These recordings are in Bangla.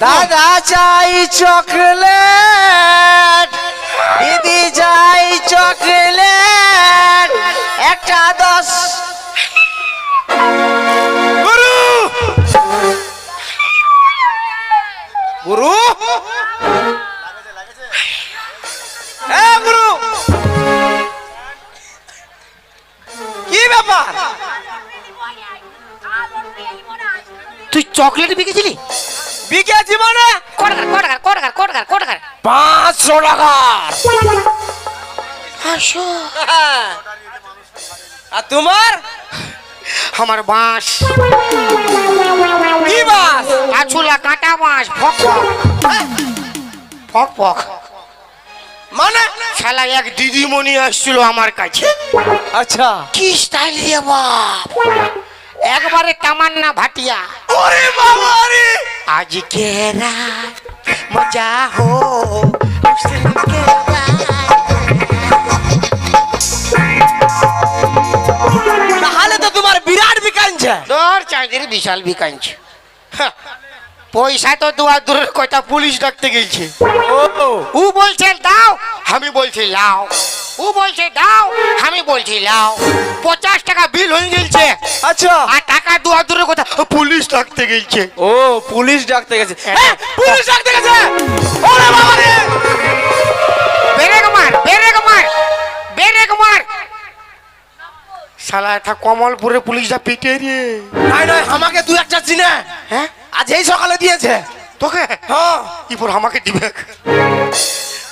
দাদা চাই চকলেট দিদি চাই চকলেট একটা দশ। গুরু! গুরু! হ্যাঁ গুরু! কি ব্যাপার? তুই চকলেট বিকেছিলি? বিকে জীবনে কোটাকার কোটাকার কোটাকার কোটাকার কোটাকার পাঁচশো টাকার। হাসো আর তোমার? আমার বাঁশ। কি বাস আছুলা কাটা বাঁশ ফক ফক। ফক ফক। মানে? শালা এক দিদিমণি আসছিল আমার কাছে। আচ্ছা। কি স্টাইল দিয়ে বাপ? একবারে তামান্না ভাটিয়া। ওরে বাবা রে আজকে রাত মজা হো রাত। তাহলে তো তোমার বিরাট বিকাঞ্ছে তোর চাঁদের বিশাল বিকাঞ্চ পয়সা তো দুয়া দূরের কথা পুলিশ ডাকতে গেছে। ও। ও বলছে দাও। আমি বলছি লাও। ও বলছে দাও। আমি বলছি লাও। পঞ্চাশ টাকা বিল হয়ে গেছে আচ্ছা। আর টাকা দুয়া দূরের কথা পুলিশ ডাকতে গেছে ও পুলিশ ডাকতে গেছে। হ্যাঁ। হ্যাঁ, পুলিশ ডাকতে গেছে। ওরে বাবা রে বেরেক মার বেরেক মার বেরেক মার শালা এটা কমলপুরে পুলিশটা পিটে রে। নাই নাই আমাকে দু একটা চিনে। হ্যাঁ? আজ এই সকালে দিয়েছে। তোকে? হ্যাঁ। ইপুর আমাকে দিবে?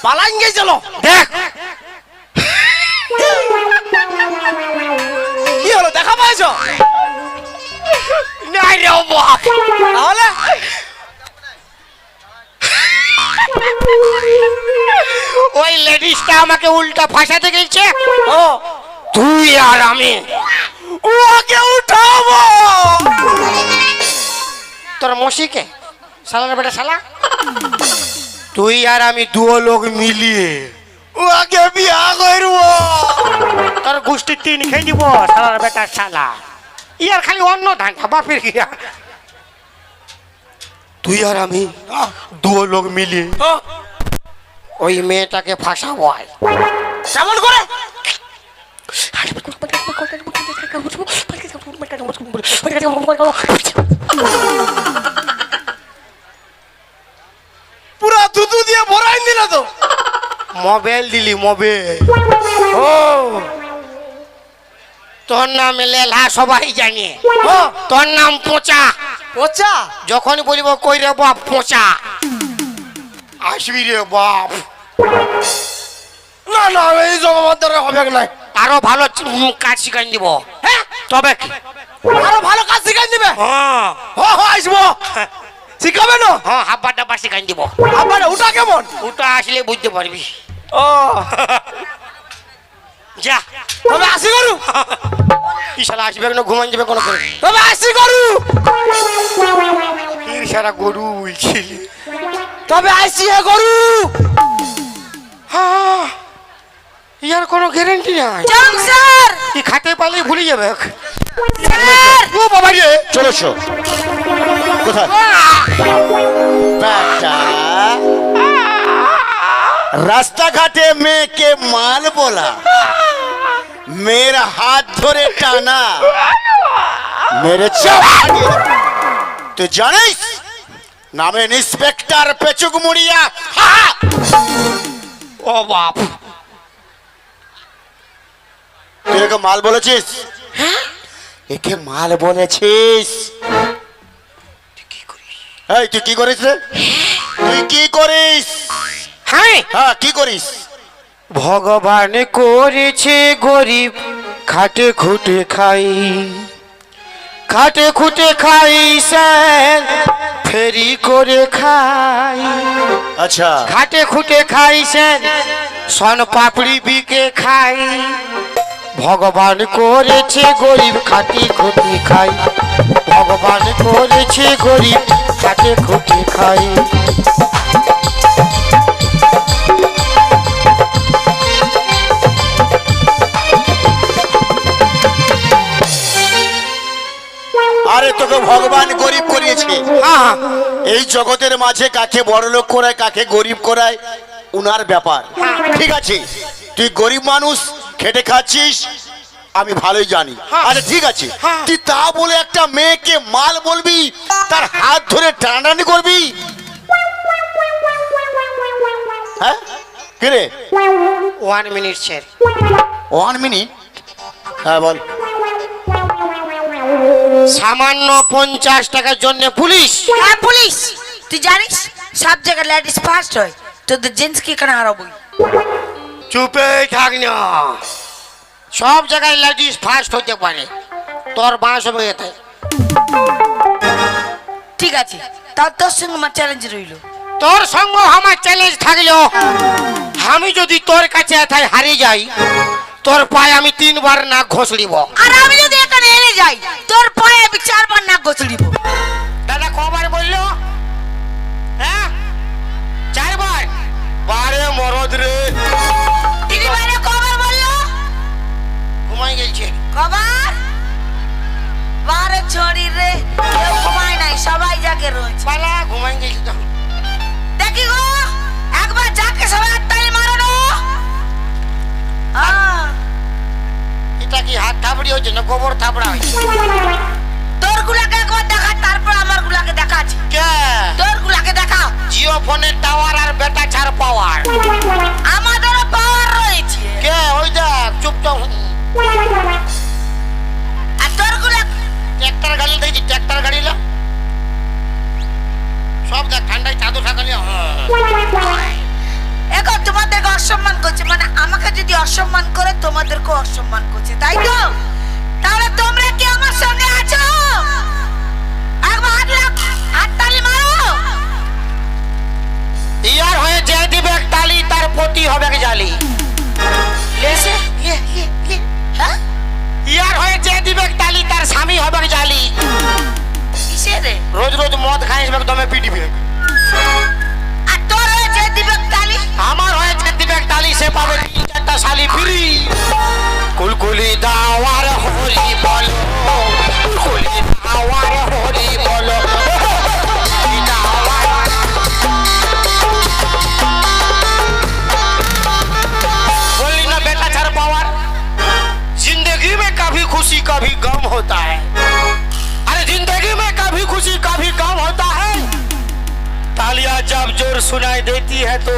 পালাইন গেছিল দেখ পাইছো নাই রে বাপ ওই লেডিসটা আমাকে উল্টা ফাঁসাতে গেছে। ও, তুই আর আমি। ওকে উঠাবো। তোর মসিকে? শালার বেটা শালা তুই আর আমি দুও লোক মিলিয়ে ওকে বিয়া করব। তোর গোষ্ঠী তিন খেয়ে দিব শালার বেটা শালা। ইয়ার খালি অন্য ধান্দা বাপের গিয়া তুই আর আমি দুও লোক হ্যাঁ, ওই মেয়েটাকে ফাঁসাবো কেমন করে। পুরো দুধু দিয়ে ভরাই দিল তো। মোবাইল দিলি মোবাইল। ও। তোর নাম লেলা সবাই জানে। ও তোর নাম পোচা। পচা? যখন বলিব কই রে বাপ পোচা। আসবি রে বাপ। না না এই দ্বারা হবে না আরও ভালো কাজ শিখাই দিব হ্যাঁ? তবে আরও ভালো কাজ শিখাই দিবে হ্যাঁ হ হ আসব। শিখাবে না? হ্যাঁ হাব্বা ডাব্বা শিখাই দিব আবার ওটা কেমন? ওটা আসলে বুঝতে পারবি। ও যা তবে আসি করু আসবে না ঘুমান যাবে কোনো করে তবে আসি করু ইশারা গরু বলছিলি তবে আসি হে করু হ্যাঁ ইয়ার কোনো গ্যারেন্টি নাই স্যার কি খাতে পালে ভুলে যাবে স্যার ও বাবা রে চলেছো কোথায় রাস্তাঘাটে মেয়েকে মাল বলা। মেয়ের হাত ধরে টানা। মেরে তুই জানিস নামে ইন্সপেক্টর পেচুক মুড়িয়া হা! ও বাপ। তুই একে মাল বলেছিস? একে মাল বলেছিস। এই তুই কি করিস রে? তুই কি করিস? হ্যাঁ। হ্যাঁ কি করিস? ভগবান করেছে গরিব খাটে খুটে খাই। খাটে খুটে খাই স্যার ফেরি করে খাই। আচ্ছা। খাটে খুটে খাই স্যার সন পাপড়ি বিকে খাই। ভগবান করেছে গরিব খাটে খুটে খাই। ভগবান করেছে গরিব খাটে খুটে খাই। জগতের মাঝে কাকে বড় লোক করায় কাকে গরিব করায় উনার ব্যাপার। ঠিক আছে? তুই গরিব মানুষ খেটে খাচ্ছিস আমি ভালোই জানি। আচ্ছা ঠিক আছে। তুই তা বলে একটা মেয়েকে মাল বলবি তার হাত ধরে টানাটানি করবি? হ্যাঁ? কে রে? One minute sir one minute হ্যাঁ বল। সামান্য পঞ্চাশ টাকার জন্য পুলিশ। হ্যাঁ পুলিশ। তুই জানিস সব জায়গায় লেডিস ফার্স্ট হয় তোদের জেন্টস কি কেন হারাবো চুপে থাক না। সব জায়গায় লেডিস ফার্স্ট হতে পারে। তোর বাঁশ হবে এতে। ঠিক আছে তাও তোর সঙ্গে আমার চ্যালেঞ্জ রইল। তোর সঙ্গ আমার চ্যালেঞ্জ থাকল। আমি যদি তোর কাছে এথায় হারিয়ে যাই তোর পায়ে আমি তিনবার নাক ঘষড়িব আর আমি যদি এখানে হেরে যাই তোর পায়ে আমি চারবার নাক গোছড়িব দাদা কবার বলল গেছে বারে ছড়ি রে। কেউ ঘুমায় নাই সবাই জাগে রয়েছে। পালা ঘুমাই গেছে তো। দেখি গো একবার যাকে সবাই তাই মারো না। এটা কি হাত থাবড়ি হচ্ছে না গোবর থাবড়া হয়েছে? তোর গুলাকে একবার দেখা তারপর আমার গুলাকে দেখাচ্ছি কে? তোর গুলাকে দেখা। জিও ফোনের টাওয়ার আর বেটা ছাড় পাওয়ার। আমাদেরও পাওয়ার রয়েছে। কে? ওই তোমাদেরকে অসম্মান করছে তাই তো? তাহলে তোমরা কি আমার সঙ্গে আছো? মারো ইয়ার হয়ে যে দিবে তালি তার পতি হবে জালি। লেসে হ্যাঁ? ইয়ার হয়ে যে দিবে তালি তার স্বামী হবে জালি। রোজ রোজ মদ খাইস দমে পিটিবে আমার হয়ে যে দিবে তালি সে পাবে তিন চারটা শালি ফ্রি কুলকুলি দাওয়ার হরি বলো কুলকুলি দাওয়ার হরি বলো কুলকুলি দাওয়ার बोली ना बेटा छर पावर जिंदगी में कभी खुशी कभी गम होता है अरे जिंदगी में कभी खुशी कभी गम होता है तालियां जब जोर सुनाई देती है तो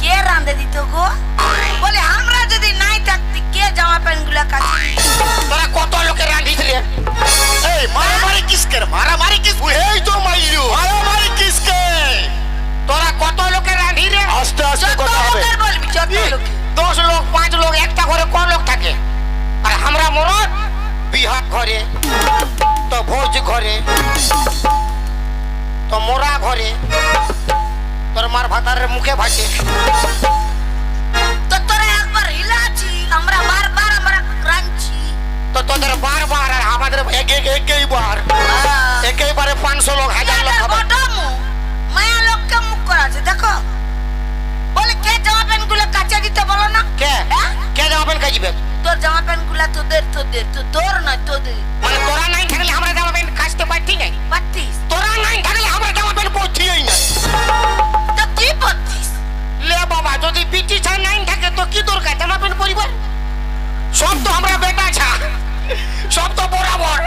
কে রাঁধে দিত গো? বলে আমরা যদি নাই থাকতি কে জামা প্যান্টগুলা কাছে তোরা কত লোকে রাঁধিছিলে? এই মারামারি কিসকে? মারামারি কিস এই তো মাইলু মারামারি কিসকে? তোরা কত লোকে রাঁধি রে আস্তে আস্তে কথা হবে। বলবি যত ই, লোকের দশ লোক পাঁচ লোক একটা ঘরে কোন লোক থাকে? আর আমরা মরদ বিহা ঘরে তো ভোজ ঘরে তো মোরা ঘরে তোর মার ভাতারের মুখে ভাসে। তো তোরা একবার হিলাছি আমরা বারবার আমরা রাঁধছি। তো তোদের বারবার আর আমাদের এক এক একই বার একই বারে পাঁচশো লোক হাজার লোক মায়া লোককে মুখ করা আছে, দেখো। বলে কে জামা প্যান্টগুলো কাচা দিতে বলো না? কে? হ্যাঁ? কে জামা প্যান্ট কাচবে? তোর জামা প্যান্টগুলা তোদের তোদের তো তোর নয় তোদের। মানে তোরা নাই থাকলে আমরা জামা প্যান্ট কাচতে পারছি নাই? পারতিস। তোরা নাই থাকলে আমরা জামা প্যান্ট পরছিই না কি লে বাবা, যদি পিটি ছা নাই থাকে তো কি দরকার? জামা প্যান্ট পরিবার? সব তো আমরা বেটা ছা। সব তো বরাবর।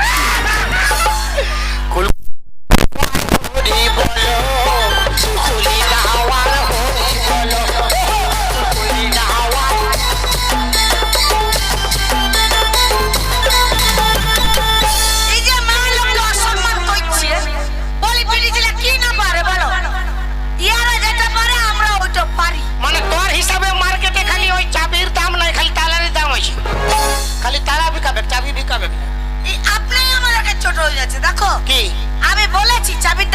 কি? আমি বলেছি চাবির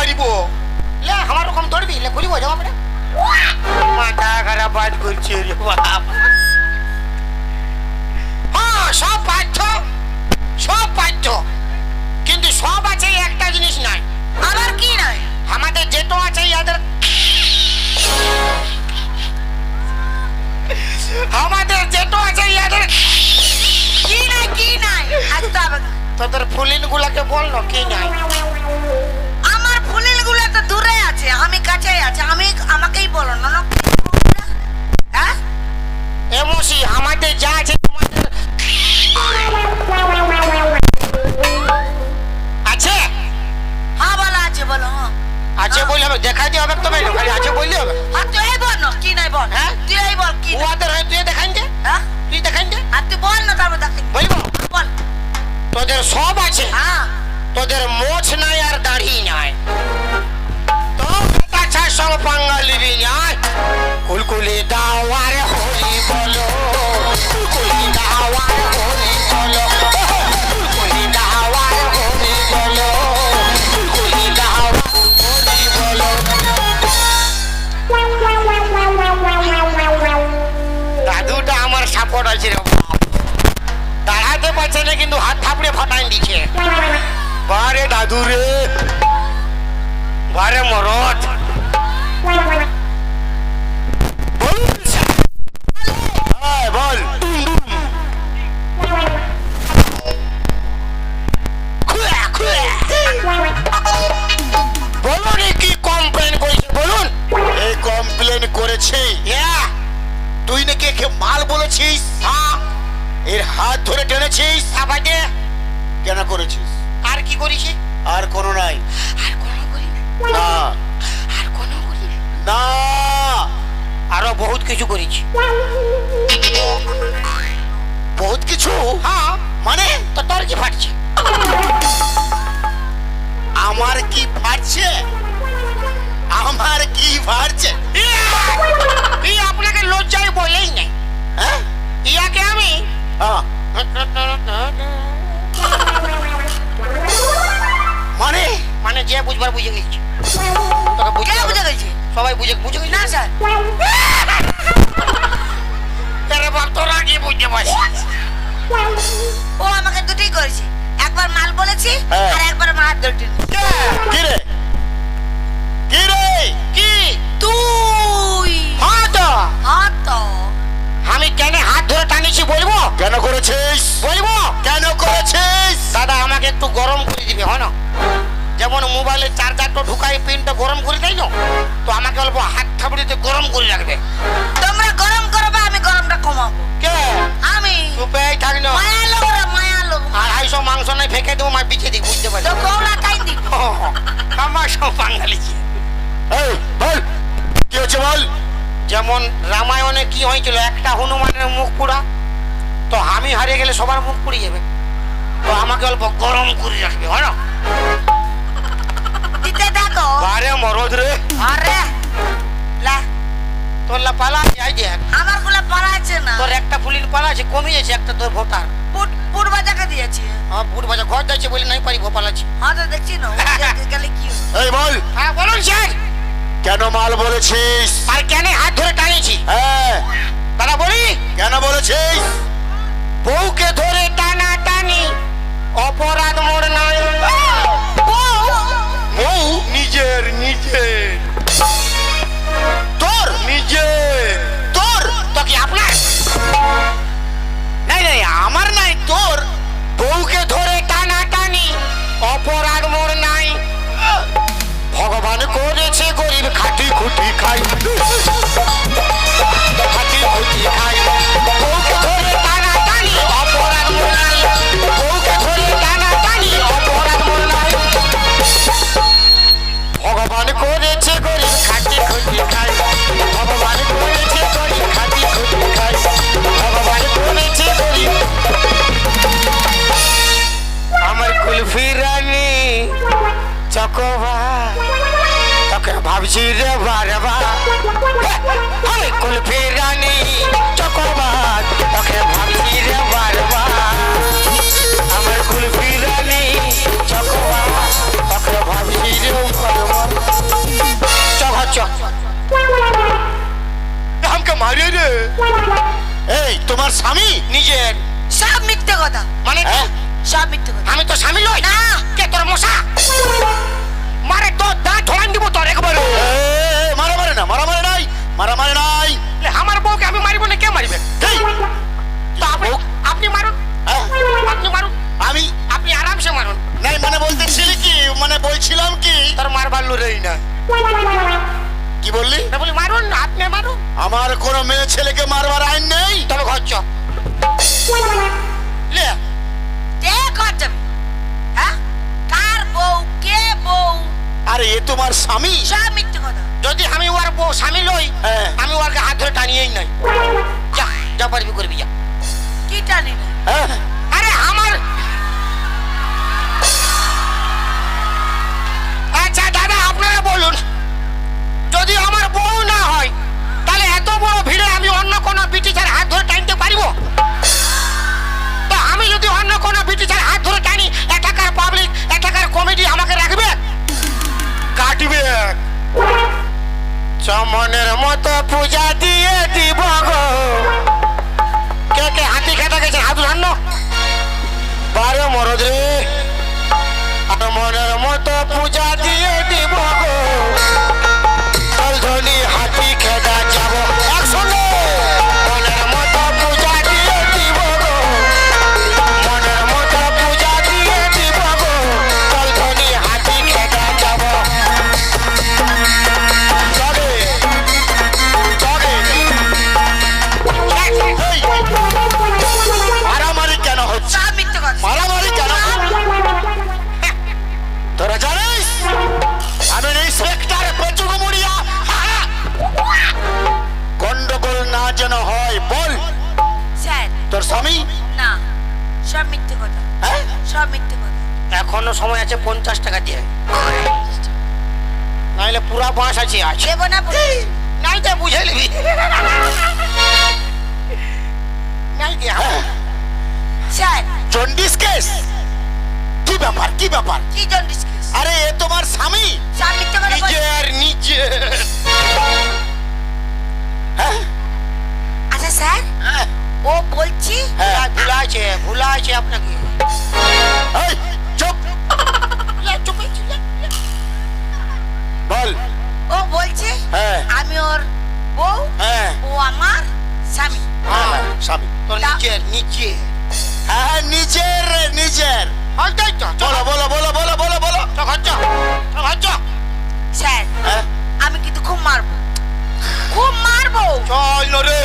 পারিব লে আমার রকম দৌড়বি লে খুলিব যাও আমরা। মাথা খারাপ বাদ করছে রে বাপ হ্যাঁ সব পাঠ্য সব পাঠ্য। কিন্তু সব আছে একটা জিনিস নাই। আবার কি নাই? আমাদের যেটো আছে ইয়াদের আমাদের যেটো আছে ইয়াদের কি নাই কি নাই? আজ তো তোদের ফুলিন গুলাকে বল না কি নাই। তো দূরে আছে আমি কাছে আছে আমি আমাকেই বলো না না হ্যাঁ? এমসি আমাদের যা আছে তোমাদের। আছে? হ্যাঁ বলো আছে বলো হ্যাঁ। আছে বললে হবে দেখাই দিয়ে হবে তবে খালি আছে বললে হবে। আর তুই এই বল না কি নাই বল? হ্যাঁ? তুই এই বল কি? উহাদের হয় তুই দেখাই দে। হ্যাঁ? তুই দেখাই দে। আর তুই বল না তারপর দেখ বলব? বল। তোদের সব আছে। হ্যাঁ। তোদের মোছ নাই আর দাড়ি নাই। সব বাঙালি নাই কুলকুলি দাওয়ার হলি বলো কুলকুলি দাওয়ার হলি বলো কুলকুলি দাওয়ার হলি বলো কুলকুলি দাওয়ার হলি বলো দাদুটা আমার সাপোর্ট আছে দাঁড়াতে পারছে না, কিন্তু হাত থাপড়ে ফাটাই দিচ্ছে। বারে দাদু রে। বারে মরদ। করেছে তুই নাকি একে মাল বলেছিস এর হাত ধরে টেনেছিস আবাদে কেন করেছিস আর কি করেছি? আর কোনো নাই। আর কোনো করি না। না আরও বহুত কিছু করেছি। বহুত কিছু? হ্যাঁ। মানে? তো তোর কি ফাটছে? আমার কি ফাটছে? আমার কি ফাটছে? আপনাকে লজ্জায় না স্যার? আরে বাপ তোরা কি বুঝতে পারছিস ও আমাকে দুটোই করেছে। একবার মাল বলেছি হ্যাঁ। আর একবার মার ধরে টেনেছে। কি? রে? কি রে? কি? তুই। হ্যাঁ তো হ্যাঁ তো আমি কেন হাত ধরে টানিছি বলব? কেন করেছিস? বলব? কেন করেছিস? দাদা আমাকে একটু গরম করে দিবে হয় না? যেমন মোবাইলের চার্জারটা ঢুকাই পিনটা গরম করে দেয় না তো আমাকে অল্প হাত থাপড়িতে গরম করে রাখবে। তোমরা গরম করবে আমি গরমটা কমাবো। কে? আমি। চুপে থাক না। মায়া লোক রে মায়া লোক আড়াইশো মাংস নাই ফেঁকে দেবো মা বিছে দিই বুঝতে পারি তো গৌরা টাইম দিব। আমার সব বাঙালি। এই বল কি হচ্ছে বল? যেমন রামায়ণে কি হয়েছিল একটা হনুমানের মুখ পুরা তো আমি হারিয়ে গেলে সবার মুখ পুড়ে যাবে। তো আমাকে অল্প গরম করে রাখবে হয় না? দিতে থাকো বারে মরদ লা তোর লা পালা যাই দেখ আমারগুলা পালাচ্ছে না তোর একটা ফুলির পালা আছে কমিয়েছে একটা তোর ভোটার পুট পুট বাজাকে দিয়েছি হ্যাঁ বুট বাজা ঘর যাচ্ছে বলে নাই পারি ভোপাল আছে হ্যাঁ তো দেখছি না গেলে কি এই বল হ্যাঁ বলুন স্যার কেন মাল বলেছিস আর কেন হাত ধরে টানিয়েছি হ্যাঁ দাদা বলি কেন বলেছিস বউকে ধরে টানা টানি অপরাধ মোর নাই বউ নিজের নিজে তোর নিজে তোর তো কি আপনার নাই নাই আমার চকবা। তোকে ভাবছি রে বারবা আরে কুলফি রানী চকবা। তোকে ভাবছি রে বারবা আমার কুলফি রানী চকবা। তোকে ভাবছি রে বারবা চক চক আমাকে মারিয়ে রে। এই তোমার স্বামী? নিজের। সব মিথ্যে কথা। মানে হ্যাঁ? সব মিথ্যে কথা। আমি তো স্বামী লই না। তোর মশা? মারে তোর দাঁত ঠোলান দিব তোর একবারে। এ, এ, মারামারি না মারামারি নাই মারামারি নাই। লে, আমার বউকে আমি মারিব না কে মারিবে? আপনি মারুন। হ্যাঁ? আপনি মারুন। আমি আপনি আরামসে মারুন। নাই মানে বলতেছিলি কি? মানে বলছিলাম কি? তোর মারবার লড়াই না। কি বললি? না বলি মারুন আপনি মারুন। আমার কোনো মেয়ে ছেলেকে মারবার আইন নেই? তবে ঘর তোমার স্বামী? সব মিথ্যে কথা। যদি আমি ওর বউ স্বামী লই হ্যাঁ। আমি ওর হাত ধরে টানিয়েই নাই। যা যা পারবি করবি যা। কি টানি না হ্যাঁ? চমনের মতো পূজা দিয়ে দিব গো। কে কে, হাতি খেতে গেছে? হাত ধান্ন বারো মরদ রে মনের মতো পূজা কথা। হ্যাঁ? সব মিথ্যে কথা। এখনও সময় আছে পঞ্চাশ টাকা দিয়ে। নাইলে পুরা বাঁশ আছে আছে। দেবো না নাই তো বুঝে নিবি। নাই দিয়ে। হ্যাঁ, স্যার। Jaundice case? কি ব্যাপার কি ব্যাপার? কি জন্ডিস কেস? আরে এ তোমার স্বামী। নিজের নিজের। হ্যাঁ আচ্ছা স্যার। হ্যাঁ, ও বলছি? হ্যাঁ। ভুলা আছে ভুলা আছে আপনাকে। এই, চুপ! চুপ বল। ও বলছে হ্যাঁ। আমি ওর বউ হ্যাঁ। ও আমার স্বামী। হ্যাঁ, স্বামী। তোর নিজের নিচে হ্যাঁ নিজের রে, নিজের তো বলো বলো বলো বলো বলো বলো। স্যার হ্যাঁ। আমি কিন্তু খুব মারবো। খুব মারবো। চল রে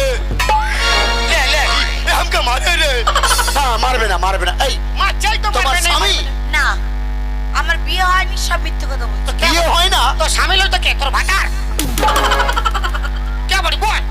আমাকে মারে রে। না মারবে না মারবে না। এই মারছাই তো তোমার স্বামী? না আমার বিয়ে হয়নি সব মিথ্যে কথা বলছো। বিয়ে হয় না? তো স্বামী লোক তো কে তোর ভাটার। কে বলি বল।